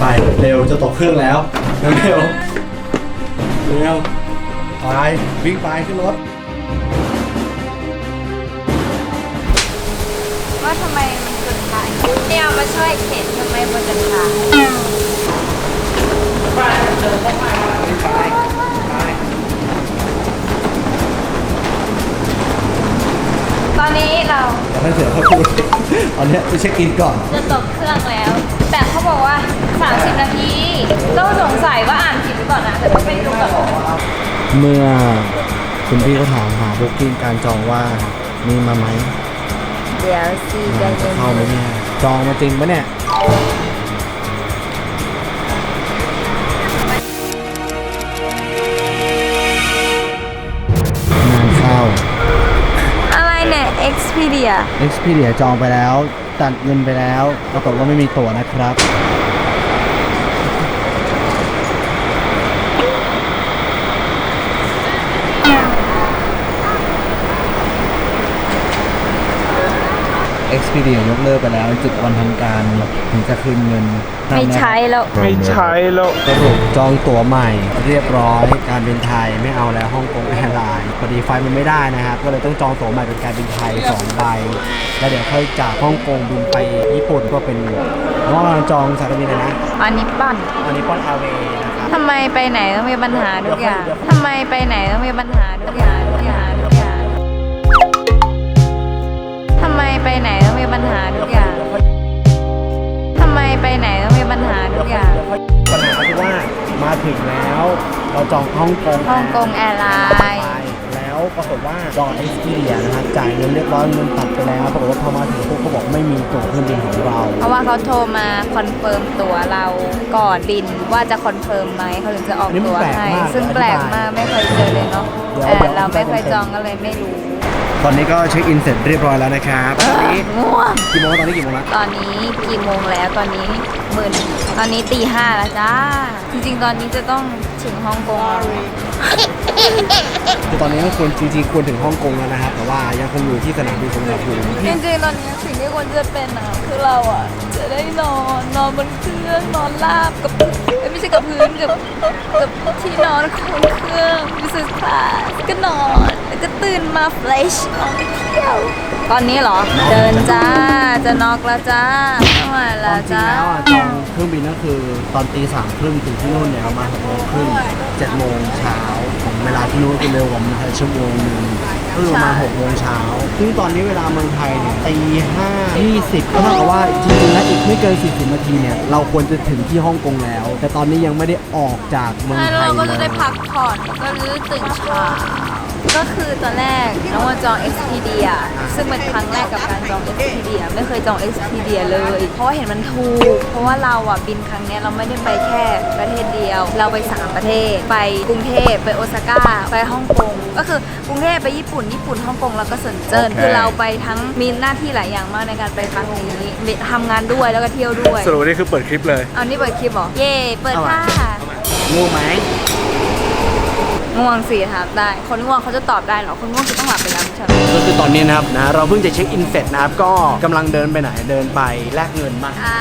ไปเร็วจะตกเครื่องแล้ว เร็วเร็วเร็วไปวิ่งไปขึ้นรถว่าทำไมมันเกิดขายเนี่ยมาช่วยเข็นทำไมมันจะขายตอนนี้เราแล้วให้เสือเขาพูดตอนเนี้ยไปเช็คอินก่อน จะตกเครื่องแล้ว แต่เขาบอกว่า 30 นาทีก็สงสัยว่าอ่านผิดหรือเปล่านะแต่ก็ไปดูก่อนเมื่อคุณพี่เขาถามหาบุ๊กิ้งการจองว่ามีมาไหมเดี๋ยวซีใจเย็นเข้าไหมเนี่ยจองมาจริงปะเนี่ยงานเข้าอะไรเนี่ย Expedia Expedia จองไปแล้ว ตัดเงินไปแล้วปรากฏว่าไม่มีตั๋วนะครับ Expedia ยกเลิกไปแล้ว จุดวันทำการถึงจะคืนเงินไม่ใช้แล้ว ไม่ใช่แล้ว สรุปจองตั๋วใหม่เรียบร้อยการบินไทยไม่เอาแล้วฮ่องกงแอร์ไลน์พอดีไฟล์มันไม่ได้นะครับ ก็เลยต้องจองตั๋วใหม่เป็นการบินไทยสองใบแล้วเดี๋ยวค่อยจากฮ่องกงบินไปญี่ปุ่นก็เป็นเพราะว่าเราจองสายการบินเลยนะอันนี้ปั่นอันนี้ปอนอาเวนะครับ ทำไมไปไหนต้องมีปัญหาทุกอย่างเดี๋ยวทำไมไปไหนต้องมีปัญหาทุกอย่างทุกอย่าง ไมไปไหนต้องมีปัญหาทุกอย่างทำไมไปไหนต้องมีปัญหาทุกอย่างปัญหาคือว่ามาถึงแล้ว เราจองฮ่องกงฮ่องกงแอร์ไลน์แล้วปรากฏว่าจองเอ็กซ์พีเดียนะครับจ่ายเงินเรียบร้อยเงินตัดไปแล้วปรากฏว่าพอมาถึงปุ๊บเขาบอกไม่มีตั๋วเครื่องบินของเรา เพราะว่าเขาโทรมาคอนเฟิร์มตั๋วเราก่อนบินว่าจะคอนเฟิร์มไหมเขาถึงจะออกตั๋วให้ซึ่งแปลกมากไม่เคยเจอเลยเนาะแต่เราไม่เคยจองก็เลยไม่รู้ ตอนนี้ก็เช็คอินเสร็จเรียบร้อยแล้วนะครับตอนนี้ง่วง กี่โมงตอนนี้กี่โมงแล้วตอนนี้กี่โมงแล้วตอนนี้หมื่นตอนนี้ตีห้าแล้วจ้า จริงๆ ตอนนี้จะต้องถึงฮ่องกงแล้วคือตอนนี้ก็ควรจริงๆควรถึงฮ่องกงแล้วนะครับแต่ว่ายังคงอยู่ที่สนามบินสุวรรณภูมิจริงๆ ตอนนี้สิ่งที่ควรจะเป็นอะคือเราอะจะได้นอนนอนบนเครื่องนอนราบกับ เอ้ยไม่ใช่กับพื้นกับกับที่นอนของเครื่อง business class ก็นอน แล้วก็ตื่นมาเฟรชนอนไปเที่ยว ตอนนี้เหรอ เดินจ้า จะนอกแล้วจ้าไม่ไหวแล้วจริงจ้า แล้วอะจองเครื่องบินก็คือตอนตีสามครึ่งถึงที่นู่นเนี่ยประมาณหกโมงครึ่งเจ็ดโมงเช้าของเวลาที่นู่นก็เร็วกว่าเมืองไทยชั่วโมงหนึง ก็คือประมาณหกโมงเช้าซึ่งตอนนี้เวลาเมืองไทยเนี่ยตีห้ายี่สิบก็เท่ากับว่าจริงๆแล้วอีกไม่เกินสี่สิบนาทีเนี่ย เราควรจะถึงที่ฮ่องกงแล้ว แต่ตอนนี้ยังไม่ได้ออกจากเมืองไทยแล้วเราก็เลจะยได้พักผ่อนก็จะตื่นเช้า ก็คือตอนแรกน้องว่าจอง Expedia ซึ่งเป็นครั้งแรกกับการจอง Expedia ไม่เคยจอง Expedia เลย เพราะว่าเห็นมันถูก เพราะว่าเราอะบินครั้งเนี้ยเราไม่ได้ไปแค่ประเทศเดียว เราไป 3 ประเทศ ไปกรุงเทพไปโอซาก้า ไปฮ่องกง ก็คือกรุงเทพไปญี่ปุ่น ญี่ปุ่นฮ่องกงแล้วก็เซินเจิ้น โอเค คือเราไปทั้งมีหน้าที่หลายอย่างมากในการไปครั้งนี้ทำงานด้วยแล้วก็เที่ยวด้วย สรุปนี่คือเปิดคลิปเลย เอานี่เปิดคลิปเหรอ เย่เปิดค่ะง่วงไหม ง่วงสิถามได้ คนง่วงเขาจะตอบได้เหรอ คนง่วงคือต้องหลับไปแล้วไม่ใช่ไหมก็คือตอนนี้นะครับนะเราเพิ่งจะเช็คอินเสร็จนะครับก็กำลังเดินไปไหนเดินไปแลกเงินมาอ่า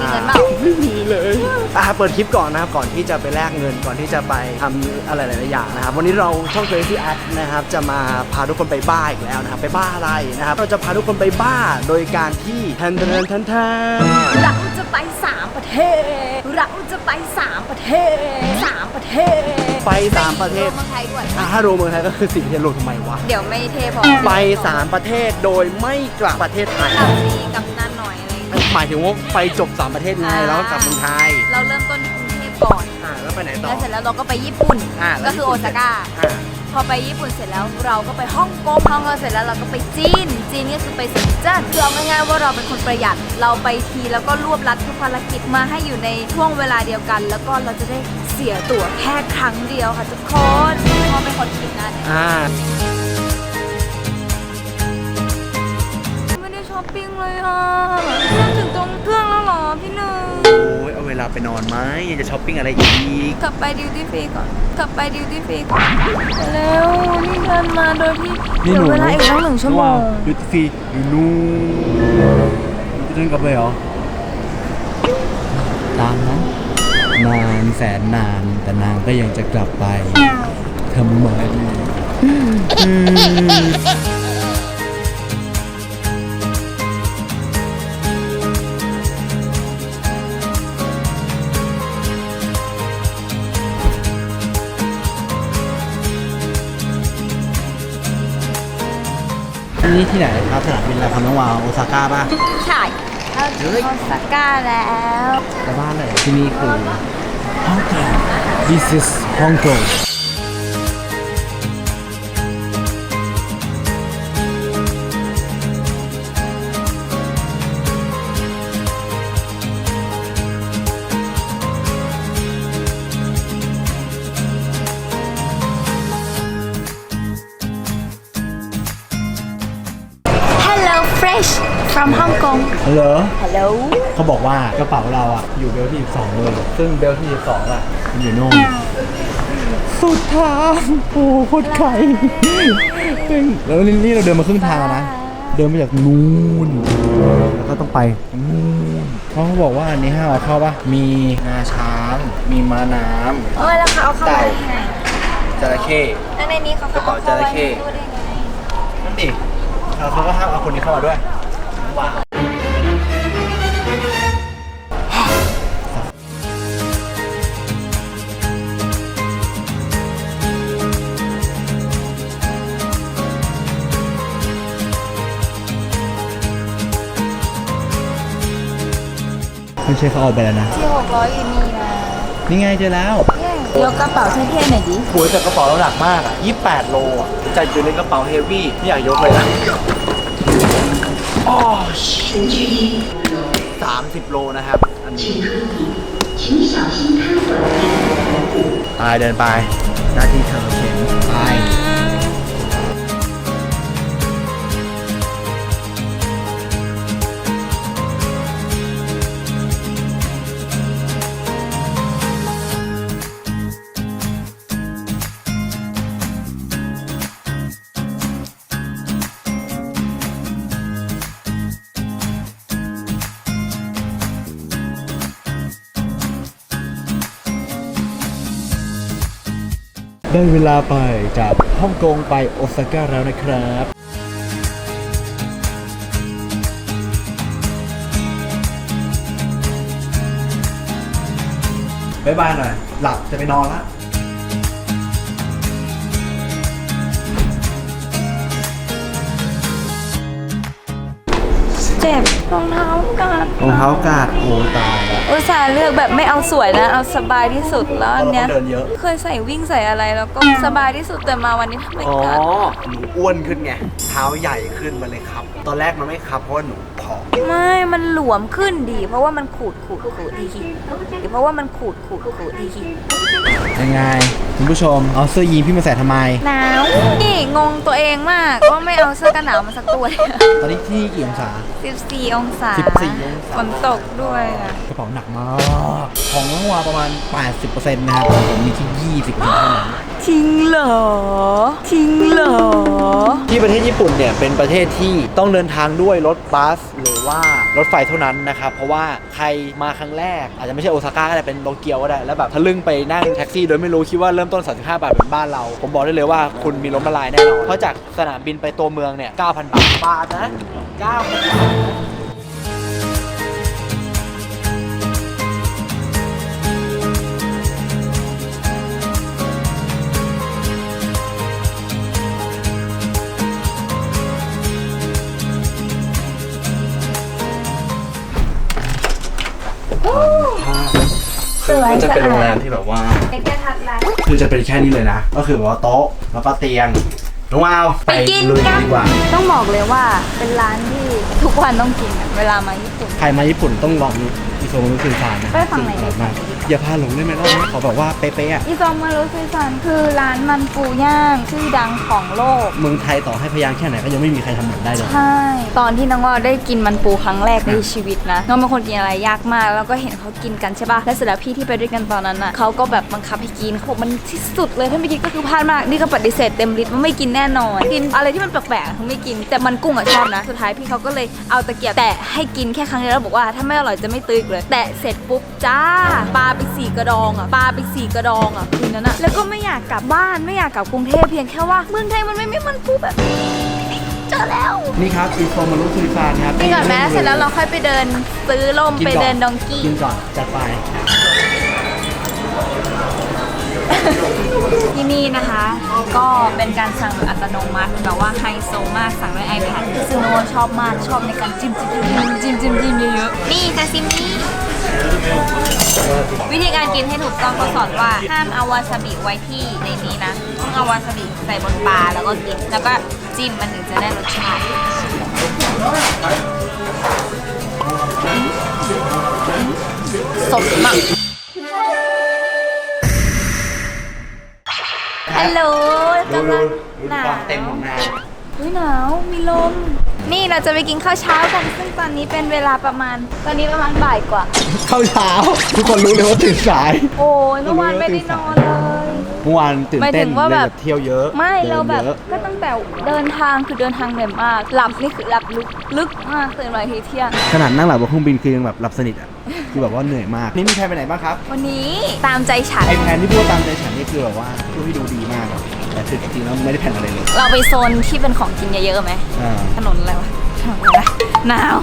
มีเงินเปล่าไม่มีเลยอะเปิดคลิปก่อนนะครับก่อนที่จะไปแลกเงินก่อนที่จะไปทำอะไรหลายๆอย่างนะครับวันนี้เราช่อง Crazy Act นะครับจะมาพาทุกคนไปบ้าอีกแล้วนะครับไปบ้าอะไรนะครับเราจะพาทุกคนไปบ้าโดยการที่แทนแทนแทนแทนเราจะไปสามประเทศ เราจะไปสามประเทศสามประเทศ ไปสามประเทศเมืองไทยด้วยอะถ้ารู้เมืองไทยก็คือสิ่งที่จะรู้ทำไมวะ เดี๋ยวไม่เทพอไปสามประเทศโดยไม่กลับประเทศไทยกับดีกับนั่นหน่อยอะไรอย่างเงี้ยหมายถึงว่าไปจบสามประเทศไงแล้วก็กลับเมืองไทย เราเริ่มต้นที่กรุงเทพก่อน อ่าแล้วไปไหนต่อ แล้วเสร็จแล้วเราก็ไปญี่ปุ่น อ่าแล้วก็คือโอซาก้า อ่าพอไปญี่ปุ่นเสร็จแล้วเราก็ไปฮ่องกงฮ่องกงเสร็จแล้วเราก็ไปจีน จีนก็คือไปเซินเจิ้นคือเอาง่ายๆว่าเราเป็นคนประหยัด เราไปทีแล้วก็รวบรัดทุกภารกิจมาให้อยู่ในช่วงเวลาเดียวกัน แล้วก็เราจะได้ เสียตั๋วแค่ครั้งเดียวค่ะทุกคนพอเป็นคนคิดนะเนี่ยอ่าไม่ได้ช้อปปิ้งเลยอะมาถึงตรงเครื่องแล้วเหรอพี่หนึ่งโอ้ยเอาเวลาไปนอนไหมยังจะช้อปปิ้งอะไรอีก กลับไปดิวตี้ฟรีก่อน กลับไปดิวตี้ฟรีก่อนเร็วนี่เดินมาโดยที่เหลือเวลาอีกตั้งหนึ่งชั่วโมงดูฟรีอยู่นู่นจะเดินกลับไปเหรอตามนะ นานแสนนาน แต่นางก็ยังจะกลับไปทำไมนี่ที่ไหนครับสนามบินอะไรครับน้องวาวโอซาก้าป่ะ ใช่ เราถึงโอซาก้าแล้วแต่บ้านไหนที่นี่คือฮ่องกง This is Hong Kong เหรอ ฮัลโหลเขาบอกว่ากระเป๋าเราอะ อยู่เบลที่12เลยซึ่งเบลที่12อะมันอยู่โน่นสุดทางโอ้โคตรไกลซึ่งแล้วนี่นี่เราเดินมาครึ่งทางแล้วนะ เดินมาจากนู่นแล้วก็ต้องไปนู่นเพราะเขาบอกว่าอันนี้ห้ามเอาเข้าปะมีงาช้าง มีม้าน้เออแล้วเขาเอาเข้ามาได้ไงำจระเข้ แล้วในนี้เขากระเป๋าจระเข้พูดได้ไงนั่นดิแล้วเขาก็ห้ามเอาคนนี้เข้ามาด้วย ไม่ใช่เขาเอาไปแล้วนะที่หกร้อยอยู่นี่นะนี่ไงเจอแล้วยกกระเป๋าเท่ๆหน่อยดิปุ๋ยแต่กระเป๋าเราหนักมากอะ28 โลอะจัดอยู่ในกระเป๋าเฮฟวี่ไม่อยากยกเลยนะอ๋อสามสิบโลนะครับ อันนี้ไปเดินไปหน้าที่เธอเข็นไป ได้เวลาไปจากฮ่องกงไปโอซาก้าแล้วนะครับบ๊ายบายหน่อย หลับจะไปนอนละเจ็บ รองเท้ากัดรองเท้ากาดโอ้ตายแล้ว อุตส่าห์เลือกแบบไม่เอาสวยนะ เอาสบายที่สุดแล้วอันเนี้ยเพราะเราก็เดินเยอะ เคยใส่วิ่งใส่อะไรแล้วก็สบายที่สุดแต่มาวันนี้ทำไมอ๋อกัดหนูอ้วนขึ้นไง เท้าใหญ่ขึ้นมาเลยครับ ตอนแรกมันไม่ครับเพราะว่าหนูผอมไม่ มัน หลวมขึ้นดีเพราะว่ามันขูดขูดขูดดีหรือเพราะว่ามันขูดขูดขูดดียังไงคุณผู้ชมเอาเสื้อยีนพี่มาใส่ทำไม หนาวนี่งงตัวเองมากว่าไม่เอาเสื้อกันหนาวมาสักตัวเลยตอนนี้ที่กี่องศา 14 องศา14องศาฝนตกด้วยอะกระเป๋าหนักมาก ของน้องวาประมาณ 80%นะครับของผมมีที่20%เท่านั้นทิ้งเหรอทิ้งเหรอ ที่ประเทศญี่ปุ่นเนี่ยเป็นประเทศที่ต้องเดินทางด้วยรถบัสหรือว่ารถไฟเท่านั้นนะครับ เพราะว่าใครมาครั้งแรก อาจจะไม่ใช่โอซาก้าก็ได้เป็นโตเกียวก็ได้ แล้วแบบทะลึ่งไปนั่งแท็กซี่โดยไม่รู้คิดว่าเริ่มต้น 35 บาทเป็นบ้านเรา ผมบอกได้เลยว่าคุณมีล้มละลายแน่นอนเพราะจากสนามบินไปตัวเมืองเนี่ย9,000 บาทบาทนะ9,000บาท สวยมันจะเป็นสะอาดโรงแรมที่แบบว่า เด็กจะทัดร้านคือจะเป็นแค่นี้เลยนะ ก็คือแบบว่าโต๊ะแล้วก็เตียงน้องวาวไปกินลุยกันดีกว่า ต้องบอกเลยว่าเป็นร้านที่ทุกวันต้องกินอะเวลามาญี่ปุ่น ใครมาญี่ปุ่นต้องลองอิโซมุสึซานนะไปฝั่งไหนดี มาก อย่าพาหลงได้ไหมรอบนี้ขอแบบว่าเป๊ะๆอะอิซอมารุซุซันคือร้านมันปูย่างชื่อดังของโลก เมืองไทยต่อให้พยางค์แค่ไหนก็ยังไม่มีใครทำเหมือนได้เลย ใช่ ตอนที่น้องว่าได้กินมันปูครั้งแรกในชีวิตนะ น้องเป็นคนกินอะไรยากมาก แล้วก็เห็นเขากินกันใช่ป่ะ และเสร็จแล้วพี่ที่ไปด้วยกันตอนนั้นอะเขาก็แบบบังคับให้กินเขาบอกมันที่สุดเลยถ้าไม่กินก็คือพลาดมาก นี่ก็ปฏิเสธเต็มฤทธิ์ว่าไม่กินแน่นอน กินอะไรที่มันแปลกๆเขาไม่กิน แต่มันกุ้งอะชอบนะ สุดท้ายพี่เขาก็เลยเอาตะเกียบแตะให้กินแค่ครั้งเดียวแล้วบอกว่าถ้าไม่อร่อยจะไม่ตื้ออีกเลย แตะเสร็จปุ๊บจ้าปลาไปสี่กระดองอะปลาไปสี่กระดองอะคืนนั้นอะแล้วก็ไม่อยากกลับบ้านไม่อยากกลับกรุงเทพเพียงแค่ว่าเมืองไทยมันไม่มีมันปูแบบนี้เจอแล้วนี่ครับอีโฟมารุซุยฟานครับกินก่อนแม้เสร็จแล้วเราค่อยไปเดินซื้อล่มกิไปก่เดินดองกี้กินก่อนจัดไปที่นี่นะคะ ก็เป็นการสั่งแบบอัตโนมัติแบบว่าไฮโซมากสั่งด้วย iPad ซึ่งโนชอบมากชอบในการจิ้มจิ้มจิ้มจิ้มจิ้มจิ้มเยอะๆนี่ซาซิมิ วิธีการกินให้ถูกต้องเขาสอนว่าห้ามเอาวาซาบิไว้ที่ในนี้นะต้องเอาวาซาบิใส่บนปลาแล้วก็กินแล้วก็จิ้มมันถึงจะได้รสชาติสดมาก ฮัลโหลกำลังหนาวเต็มของนายเฮ้ยหนาวมีลม นี่เราจะไปกินข้าวเช้ากัน ซึ่งตอนนี้เป็นเวลาประมาณ ตอนนี้ประมาณบ่ายกว่า เข้าเช้า ทุกคนรู้เลยว่าตื่นสาย โอ้ยเมื่อวานไม่ได้นอนเลย เมื่อวานตื่นหมายเต้ถึนงว่าแบบเล่นเที่ยวเยอะไม่ดินเราแบบยอะก็ตั้งแต่เดินทางคือเดินทางเหนื่อยมาก หลับนี่คือหลับลึกลึกมากตื่นมาอีกทีเที่ยง ขนาดนั่งหลับบนเครื่องบินคือยังแบบหลับสนิทอะ คือแบบว่าเหนื่อยมาก นี่มีแพลนไปไหนบ้างครับ วันนี้ตามใจฉัน ไอแพลนที่พูดว่าตามใจฉันนี่คือแบบว่าพูดให้ดูดีมากอะแต่คือจริงๆแล้วไม่ได้แพลนอะไรเลยเราไปโซนที่เป็นของกินเยอะๆไหมอ่าถนนอะไรวะถนนอะไรวะหนาว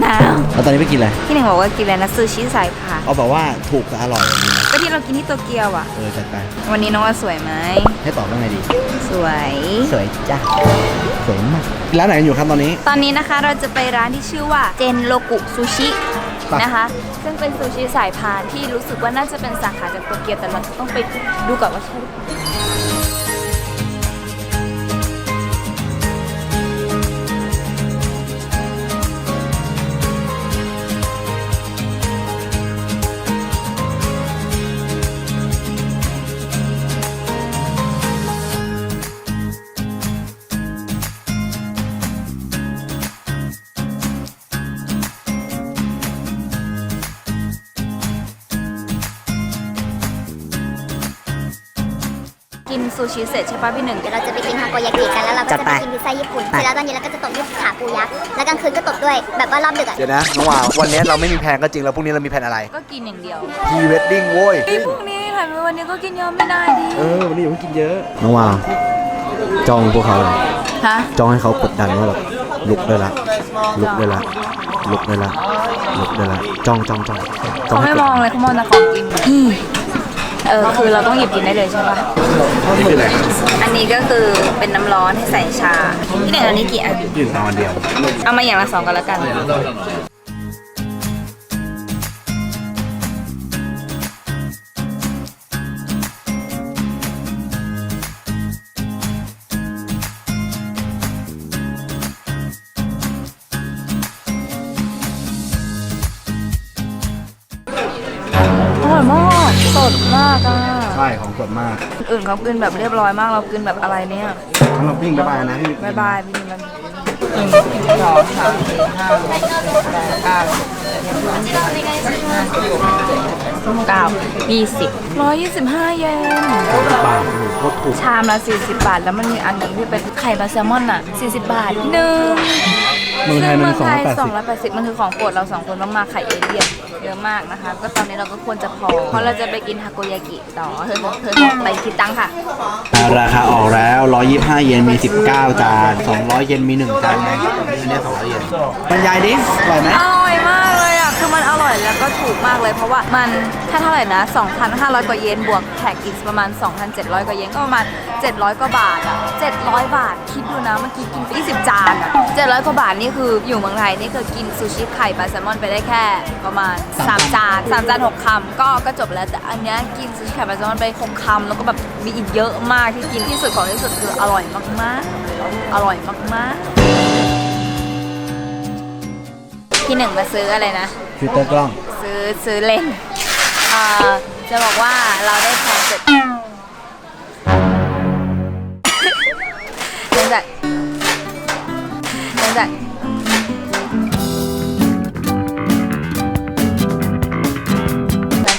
หนาวแล้วตอนนี้ไปกินอะไรที่หนึ่งบอกว่ากินอะไรนะซูชิสายพานเอาแบบว่าถูกกับอร่อยอย่างนี้นะก็ที่เรากินที่โตเกียวอะ เออจัดไปวันนี้น้องว่าสวยไหมให้ตอบว่าไงดี สวย สวยจ้ะสวยมากร้านไหนกันอยู่ครับตอนนี้ ตอนนี้นะคะเราจะไปร้านที่ชื่อว่าเจนโลกุซูชิไป นะคะ ซึ่งเป็นซูชิสายพานที่รู้สึกว่าน่าจะเป็นสาขาจากโตเกียวแต่เราต้องไปดูก่อนว่าใช่ ซูชิเสร็จใช่ปะพี่หนึ่ง เดี๋ยวเราจะไปกินทาโกยากิกันแล้วเราก็จัดจะไปไปกินพิซซ่าญี่ปุ่นเสร็จแล้วตอนเย็นเราก็จะตบด้วยขาปูยักษ์แล้วกลางคืนก็ตบด้วยแบบว่ารอบดึกอะเดี๋ยวนะน้องวาววันนี้เราไม่มีแพลนก็จริงแล้วพรุ่งนี้เรามีแพลนอะไรก็กินอย่างเดียวพรีเวดดิ้งโว้ยไอ้พวกนี้ถ่ายไปวันนี้ก็กินเยอะไม่ได้ดิเออวันนี้อย่าเพิ่งกินเยอะน้องวาวจองพวกเขาเลยฮะจองให้เขากดดันว่าแบบลุกได้ละลุกได้ละลุกได้ละลุกได้ละจ้องจ้องจ้องจ้องเขาให้ไม่กดมองเลยเขามองแต่ของกินอี เออคือเราต้องหยิบกินได้เลยใช่ปะนี่คืออะไรอันนี้ก็คือเป็นน้ำร้อนให้ใส่ชาพี่หนึ่งอันนี้กี่อันยืนนอนเดียว เอามาอย่างละสองกันแล้วกันอ ใช่ของสดมากคนอื่นเขากินแบบเรียบร้อยมากเรากินแบบอะไรเนี่ยงั้นเราปิ้งบ๊ายบายนะพี่บายบายพี่หนึ่งกันหนึ่งสองสามสี่ห้าหกเจ็ดแปดเก้าเก้ายี่สิบร้อยยี่สิบห้าเยนบาทโอ้โหโคตรถูกชามละ40บาท แล้วมันมีอันหนึ่งที่เป็นไข่ปลาแซลมอนอะ40บาทหนึ่งเมืองไทยมันซึ่สองเมืร้อยแปดสิบ280มันคือของโปรดเราสองคนมากๆไข่เอเลี่ยนเย อะมากนะคะ ก็ตอนนี้เราก็ควรจะพอ เพราะเราจะไปกินทาโกยากิต่อเธอเธอไปคิดตังค์ค่ะ ราคาออกแล้ว 125 เยนมี 19 จาน 200 เยนมี 1 จานไงอันนี้200 เยนบรรยายดิอร่อยไหมอร่อยมากเลยอะคือ มันอร่อยแล้วก็ถูกมากเลยเพราะว่ามันแค่เท่าไหร่นะ 2,500 กว่าเยนบวกแท็กอีกประมาณ 2,700 กว่าเยนก็ประมาณ 700 กว่าบาทอะ 700 บาท คิดดูนะเมื่อกี้กินไป20 จานอะ 700 กว่าบาทนี่คืออยู่เมืองไทยนี่คือกินซูชิไข่ปลาแซลมอนไปได้แค่ประมาณ 3 จาน 3 จาน 6คำก็ก็จบแล้วแต่อันเนี้ยกินซูชิไข่ปลาแซลมอนไป6คำแล้วก็แบบมีอีกเยอะมากที่กินที่สุดของที่สุดคืออร่อยมากๆ อร่อยมากๆพี่หนึ่งมาซื้ออะไรนะ ฟิลเตอร์กล้อง ซื้อซื้อเลนเอ่อจะบอกว่าเราได้แพลนเสร็จหลังจากหลังจาก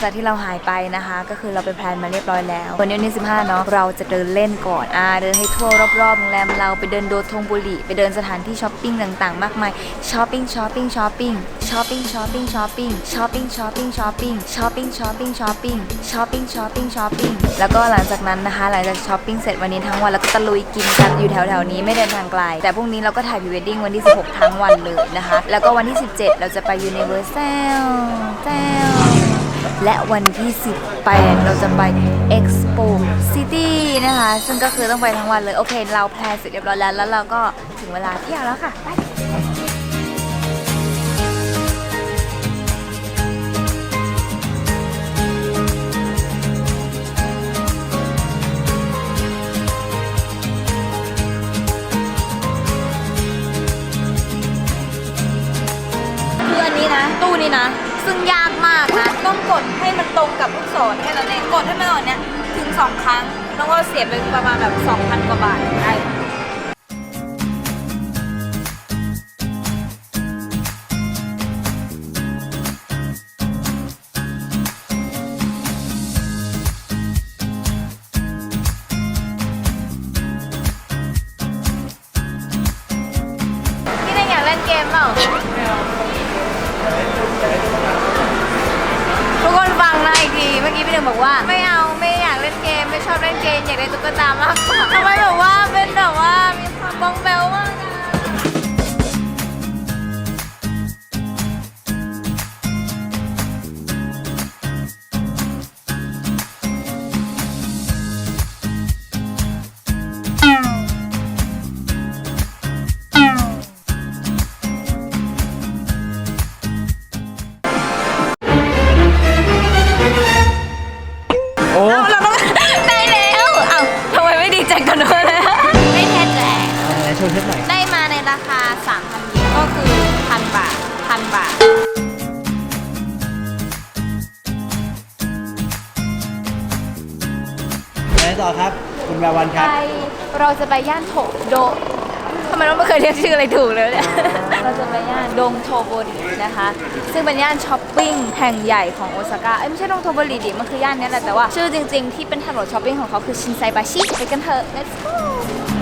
จากที่เราหายไปนะคะ ก็คือเราไปแพลนมาเรียบร้อยแล้ว วันนี้วันที่15 เนาะเราจะเดินเล่นก่อนอ่าเดินให้ทั่วรอบๆโรงแรมเราไปเดินโดทงบุรีไปเดินสถานที่ช้อปปิ้งต่างๆ มากมายช้อปปิ้งช้อปปิ้งช้อปปิ้งช้อปปิ้งช้อปปิ้งช้อปปิ้งช้อปปิ้งช้อปปิ้งช้อปปิ้งช้อปปิ้งช้อปปิ้งช้อปปิ้งช้อปปิ้งช้อปปิ้งช้อปปิ้งแล้วก็หลังจากนั้นนะคะ หลังจากช้อปปิ้งเสร็จวันนี้ทั้งวันแล้วก็ตะลุยกินกันอยู่แถวๆนี้ไม่เดินทางไกลแต่พรุ่งนี้เราก็ถ่ายพรีเวดดิ้งวันที่ 16 ทั้งวันเลยนะคะ แล้วก็วันที่ 17 เราจะไป Universal แซวแล และวันที่ 18 เราจะไป Expo City นะคะ ซึ่งก็คือต้องไปทั้งวันเลย โอเค เราแพลนเสร็จเรียบร้อยแล้ว แล้วเราก็ถึงเวลาเที่ยวแล้วค่ะ ไปคืออันนี้นะตู้นี้นะ มันตรงกับลูกศรแค่นั้นเองกดให้มันตรงเนี้ยถึง2ครั้งแล้วก็เสียไปประมาณแบบ2,000กว่าบาทได้ ไปย่านโถโดทำไมเราไม่เคยเรียกชื่ออะไรถูกเลยเนี่ยเราจะไปย่านดงโทโบรินะคะ ซึ่งเป็นย่านช้อปปิ้งแห่งใหญ่ของโอซาก้าเอ้ยไม่ใช่ดงโทโบริดิมันคือย่านนี้แหละแต่ว่า ชื่อจริง ๆ ที่เป็นถนนช้อปปิ้งของเขาคือชินไซบาชิไปกันเถอะ let's go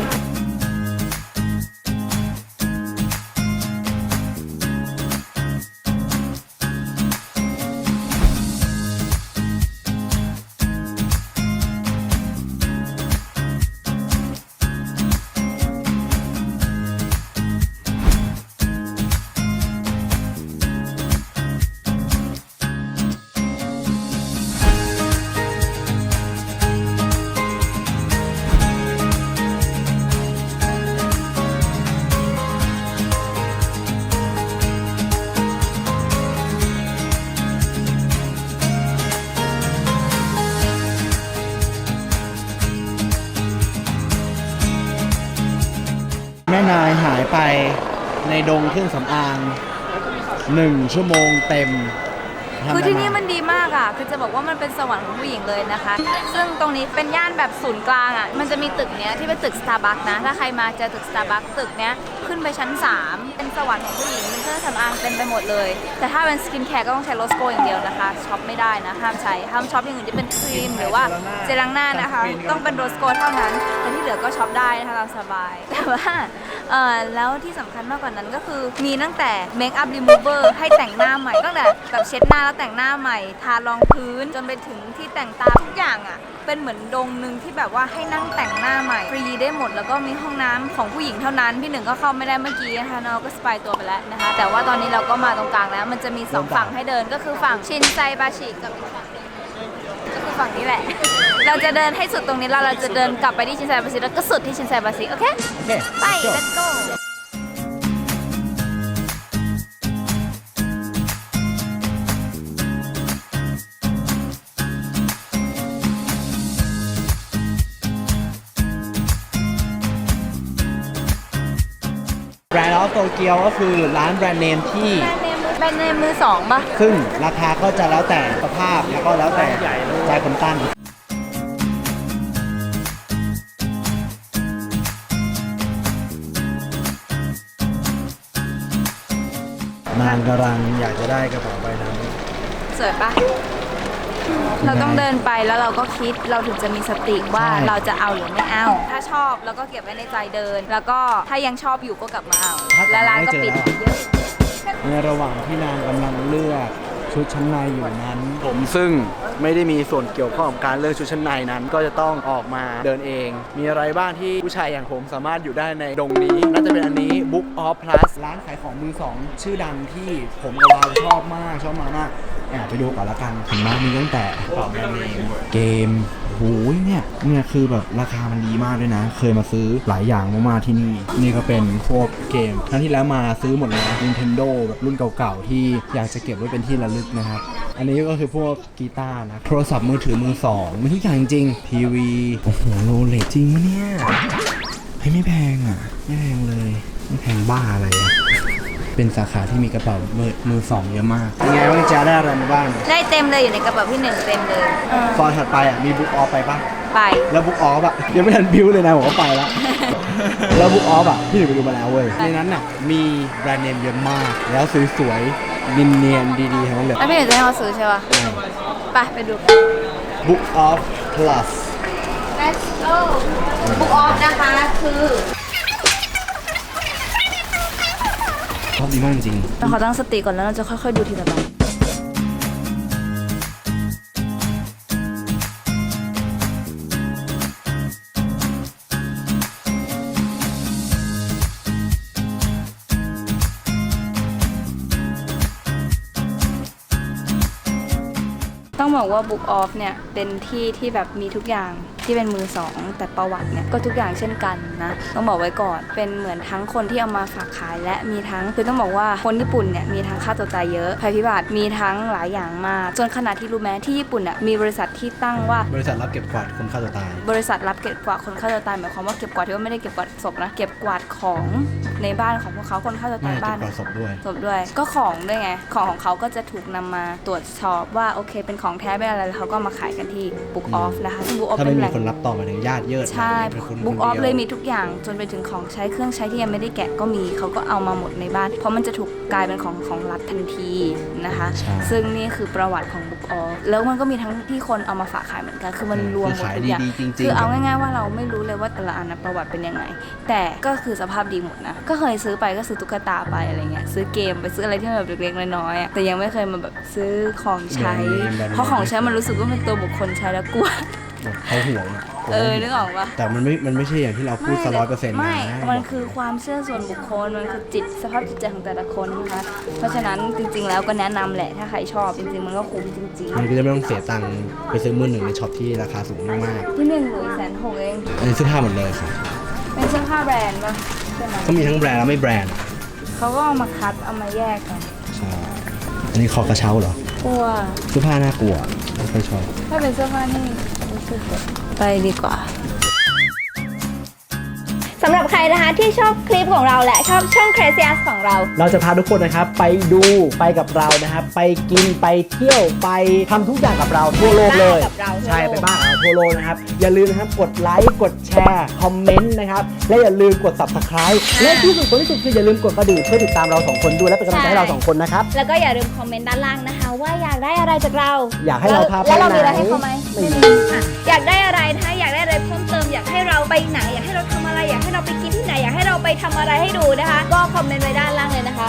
แม่นายหายไปในดงเครื่องสำอางหนึ่งชั่วโมงเต็ม คือที่นี่ามันดีมากอะ คือจะบอกว่ามันเป็นสวรรค์ของผู้หญิงเลยนะคะ ซึ่งตรงนี้เป็นย่านแบบศูนย์กลางอะ มันจะมีตึกเนี้ยที่เป็นตึก Starbucks นะ ถ้าใครมาเจอตึก Starbucks ตึกเนี้ยขึ้นไปชั้น 3 เป็นสวรรค์ของผู้หญิงมีเครื่องสำอางเต็มไปหมดเลย แต่ถ้าเป็นสกินแคร์ก็ต้องใช้โลสโกอย่างเดียวนะคะ ช็อปไม่ได้นะ ห้ามใช้ ห้ามช็อปอย่างอื่นที่เป็นครีมหรือว่าเจลล้างหน้านะคะ ต้องเป็นโรสโกเท่านั้น แต่ที่เหลือก็ช็อปได้นะคะตามสบาย แต่ว่าเออแล้วที่สำคัญมากกว่านั้นก็คือมีตั้งแต่เมคอัพรีมูเวอร์ให้แต่งหน้าใหม่ตั้งแต่แบบเช็ดหน้าแล้วแต่งหน้าใหม่ ทารองพื้นจนไปถึงที่แต่งตาทุกอย่างอะ เป็นเหมือนดงหนึ่งที่แบบว่าให้นั่งแต่งหน้าใหม่ฟรีได้หมดแล้วก็มีห้องน้ำของผู้หญิงเท่านั้นพี่หนึ่งก็เข้าไม่ได้เมื่อกี้นะคะน้องก็สปายตัวไปแล้วนะคะ แต่ว่าตอนนี้เราก็มาตรงกลางแล้ว มันจะมีสองฝั่งให้เดินก็คือฝั่งชินไซบาชิกับอีกฝั่งหนึ่งก็คือฝั่งนี้แหละ เราจะเดินให้สุดตรงนี้แล้วเราจะเดินกลับไปที่ชินไซบาชิแล้วก็สุดที่ชินไซบาชิโอเคโอเค ไปจบ let's go โตเกียวก็คือร้านแบรนด์เนมที่แบรนด์เนมแบรนด์เนมมือสองปะซึ่งราคาก็จะแล้วแต่สภาพแล้วก็แล้วแต่ใจคนตั้งนางกำลังอยากจะได้กระเป๋าใบนั้น สวยปะ เราต้องเดินไปแล้วเราก็คิดเราถึงจะมีสติว่าใช่ เราจะเอาหรือไม่เอา ถ้าชอบแล้วก็เก็บไว้ในใจเดิน แล้วก็ถ้ายังชอบอยู่ก็กลับมาเอา แล้วร้านก็ปิดเยอะ ในระหว่างที่นางกำลังเลือก ชุดชั้นในอยู่นั้น ผมซึ่งไม่ได้มีส่วนเกี่ยวข้องกับการเลือกชุดชั้นในนั้น ก็จะต้องออกมาเดินเอง มีอะไรบ้างที่ผู้ชายอย่างผมสามารถอยู่ได้ในดงนี้ น่าจะเป็นอันนี้ Book of Plus ร้านขายของมือสองชื่อดังที่ผมกับเราชอบมากชอบมากมากแอบไปดูก่อนละกันถึงมามีตั้งแต่กระเป๋าแบรนด์เนมเกมโอ้ยเนี่ยเนี่ยคือแบบราคามันดีมากด้วยนะ เคยมาซื้อหลายอย่างมากๆที่นี่ นี่ก็เป็นพวก เกม ครั้งที่แล้วมาซื้อหมดเลยนะ Nintendo แบบรุ่นเก่าๆ ที่อยากจะเก็บไว้เป็นที่ระลึกนะครับ อันนี้ก็คือพวกกีตาร์นะ โทรศัพท์มือถือมือสองมีทุกอย่างจริงๆทีวี โอ้โหโรเล็กจริงมะเนี่ยเฮ้ยไม่แพงอะ ไม่แพงเลย ไม่แพงบ้าอะไรอะเป็นสาขาที่มีกระเป๋ามือมือสองเยอะมากเป็นไงบ้างจ๊ะได้อะไรมาบ้างได้เต็มเลยอยู่ในกระเป๋าพี่หนึ่งเต็มเลยเออซอยถัดไปอะมีบุ๊กออฟไปปะไป แล้วบุ๊กออฟอะยังไม่ทันบิวเลยนะผมก็ไปแล้ว แล้วบุ๊กออฟอะพี่หนูไปดูมาแล้วเว้ยในนั้นน่ะมีแบรนด์เนมเยอะมาก แล้วสวยๆเนียนๆดีๆทั้งนั้นเลยแล้วพี่หนึ่งจะให้เราซื้อใช่ปะไปไปดูกัน Book of Plus Let's go Book off นะคะคือชอบดีมากจริง เราขอตั้งสติก่อนแล้วเราจะค่อยๆดูทีละใบ บอกว่า Book Off เนี่ย เป็นที่ที่แบบมีทุกอย่างที่เป็นมือสองแต่ประวัติเนี่ยก็ทุกอย่างเช่นกันนะต้องบอกไว้ก่อนเป็นเหมือนทั้งคนที่เอามาฝากขายและมีทั้งคือต้องบอกว่าคนญี่ปุ่นเนี่ยมีทั้งค่าตัวตายเยอะภัยพิบัติมีทั้งหลายอย่างมากจนขนาดที่รู้ไหมที่ญี่ปุ่นอะมีบริษัทที่ตั้งว่าบริษัทรับเก็บกวาดคนฆ่าตัวตาย บริษัทรับเก็บกวาดคนฆ่าตัวตายหมายความว่าเก็บกวาดที่ว่าไม่ได้เก็บกวาดศพนะเก็บกวาดของในบ้านของพวกเขาคนฆ่าตัวไม่ตายเก็บ้าบนกวาดศพด้วยศพด้วย ก็ของด้วยไงของของเขาก็จะถูกนำมาตรวจสอบว่าโอเค เป็นของแท้เป็นอะไรแล้วเขาก็มาขายกันที่ Book Off นะคะซึ่ง Book Off ถ้าเป็ไม่นแหมีล่งคนรับต่อมาถึงญาติเยิดใช่เป็นคน Book คน Off ดีวเลยมีทุกอย่างจนไปถึงของใช้เครื่องใช้ที่ยังไม่ได้แกะก็มีเขาก็เอามาหมดในบ้าน เพราะมันจะถูกกลายเป็นของของรัฐทันทีนะคะใช่ซึ่งนี่คือประวัติของ Book Off แล้วมันก็มีทั้งที่คนเอามาฝากขายเหมือนกันคือมันรวมหมดขายทุกอย่างดีๆจริงๆคือเอาง่ายๆว่าเราไม่รู้เลยว่าแต่ละอันนะประวัติเป็นยังไง แต่ก็คือสภาพดีหมดนะก็เคยซื้อไปก็ซื้อตุ๊กตาไปอะไรเงี้ยซื้อเกมไปซื้ออะไรที่มันแบบเล็กๆน้อยๆอะแต่ยังไม่เคยมาแบบซื้อของใช้ เพราะของใช้มันรู้สึกว่าเป็นตัวบุคคลใช้แล้วกลัว เขาห่วงอะผมเออว่านึกออกปะ แต่มันไม่ มันไม่ใช่อย่างที่เราพูดสร้อยเปอร์เซ็นต์ไม่นะมันคือความเชื่อส่วนบุคคล มันคือจิตสภาพจิตใจของแต่ละคนนะคะ เพราะฉะนั้นจริง ๆ แล้วก็แนะนำแหละถ้าใครชอบจริง ๆ มันก็คุ้มจริงมันก็จะไม่ต้องเสียตังค์ไปซื้อมือหนึ่งในช็อปที่ราคาสูงมากๆที่หนึ่งหรือแสนหกเอง ๆอันนี้เสื้อผ้าหมดเลยค่ะเป็นเสื้อผ้าแบรนด์ปะใช่ไหมก็มีทั้งแบรนด์และไม่แบรนด์เขาก็เอามาคัดเอามาแยกกันใช่อันนี้คอกระเช้าเหรอ กลัว เสื้อผ้าน่ากลัวไม่ค่อยชอบ ถ้าเป็นเสื้อผ้านี่รู้สึกแบบ ไปดีกว่า สำหรับใครนะคะที่ชอบคลิปของเราและชอบช่อง Crazy Us ของเรา เราจะพาทุกคนนะครับไปดูไปกับเรานะครับไปกินไปเที่ยวไปทำทุกอย่างกับเราทั่วโลกเลยบ้านกับเราทั่วโลกใช่ไปบ้านกับเราทั่วโลกนะครับ อย่าลืมนะครับกดไลค์กดแชร์คอมเมนต์นะครับและอย่าลืมกด subscribe และที่สุดคนที่สุดคืออย่าลืมกดกระดิ่งเพื่อติดตามเราสองคนด้วยและเป็นกำลังใจให้เราสองคนนะครับ แล้วก็อย่าลืมคอมเมนต์ด้านล่างนะคะ ว่าอยากได้อะไรจากเราอยากให้เราพาไปแล้วเรามีอะไรไหนให้เขาไหมไม่มี อะอยากได้อะไรนะคะอยากได้ อะไรเพิ่มเติมอยากให้เราไปไหนอยากให้เราทำอะไรอยากให้เราไปกินที่ไหนอยากให้เราไปทำอะไรให้ดูนะคะ ก็คอมเมนต์ไว้ด้านล่างเลยนะคะ